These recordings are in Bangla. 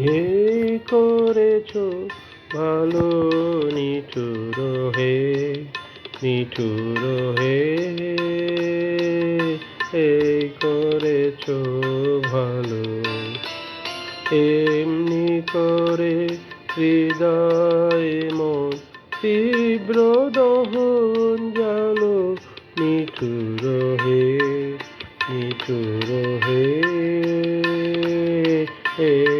এই করেছ ভালো নিঠুর হে নিঠুর হে, এই করেছ ভালো। এমনি করে হৃদয় মন তীব্র দহন জালো নিঠুর হে নিঠুর হে, এই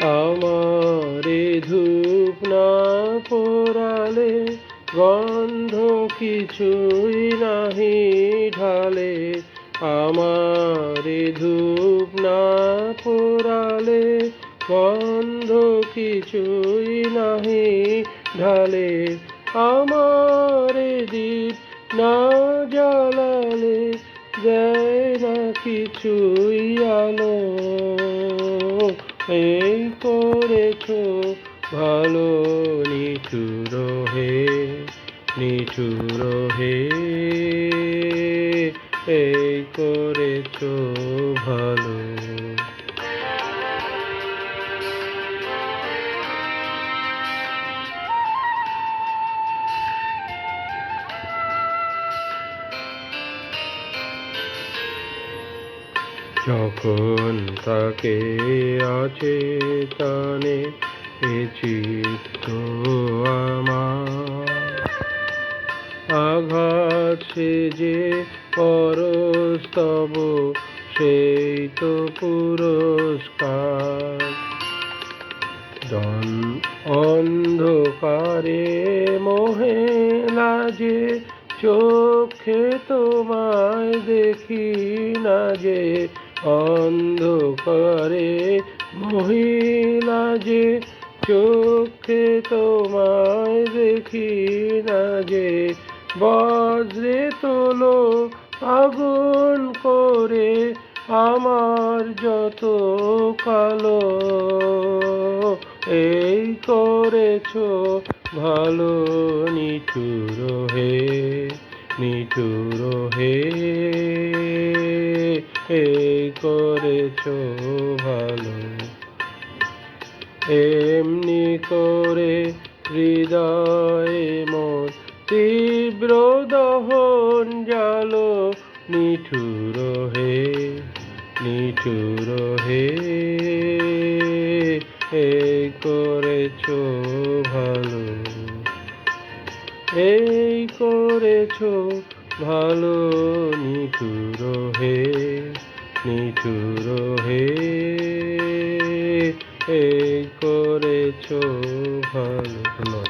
আমারে ধূপ না পোড়ালে গন্ধ কিছুই নাহি ঢালে। আমারে ধূপ না পোড়ালে গন্ধ কিছুই নাহি ঢালে। আমারে দীপ না জ্বালালে দেয় না কিছুই আলো। এই করেছ ভালো নিচুর হে নিচুর হে। এই করেছ ভালো যখন তাকে আছে এ চিত্ত আমার আঘাত সে যে পরস্তব সেই তো পুরস্কার। দন অন্ধকারে মোহে লাজে চোখে তোমায় দেখি না যে অন্ধকারে মহিলা যে চোখে তোমায় দেখি না যে বজ্রে তোলো আগুন করে আমার যত কালো। এই করেছ ভালো নিঠুর হে নিঠুর হে। করেছ ভালো। এমনি করে হৃদয় মোর তীব্র দহন জালো নিঠুর হে নিঠুর হে এই করেছ ভালো। এই করেছ ভালো, নিঠুর হে। নিঠুর হে এই করেছ ভালো।